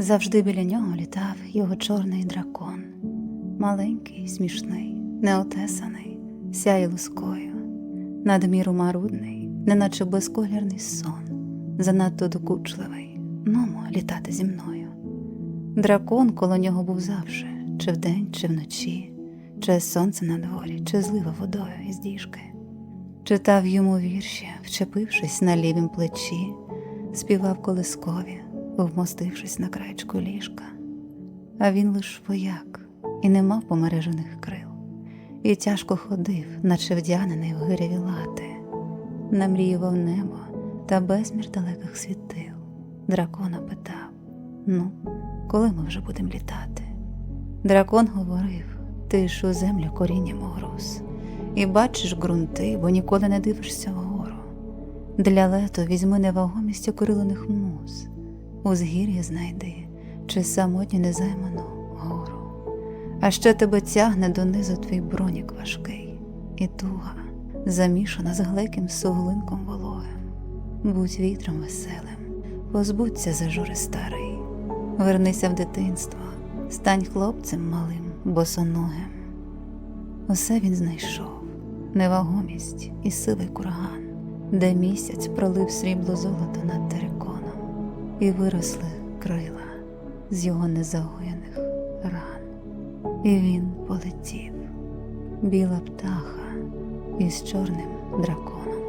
Завжди біля нього літав його чорний дракон, маленький, смішний, неотесаний, сяє лускою, надміру марудний, неначе безколірний сон, занадто докучливий, нумо літати зі мною. Дракон коло нього був завжди, чи вдень, чи вночі, чи сонце на дворі, чи злива водою із діжки. Читав йому вірші, вчепившись на лівім плечі, співав колискові, вмостившись на краєчку ліжка. А він лиш вояк і не мав помережених крил, і тяжко ходив, наче вдягнений в гиряві лати, намріював небо та безмір далеких світил. Дракона питав: Ну, коли ми вже будемо літати? Дракон говорив: ти ж у землю корінням угруз, і бачиш ґрунти, бо ніколи не дивишся вгору. Для лету візьми невагомість окрилених муз, узгір'я знайди, чи самотню незайману гору. А що тебе тягне донизу твій бронік важкий, і туга, замішана з глеким суглинком вологим. Будь вітром веселим, позбудься зажури старий, вернися в дитинство, стань хлопцем малим, босоногим. Усе він знайшов невагомість і сивий курган, де місяць пролив срібло золото над териконом, і виросли крила з його незагоєних ран. І він полетів, біла птаха із чорним драконом.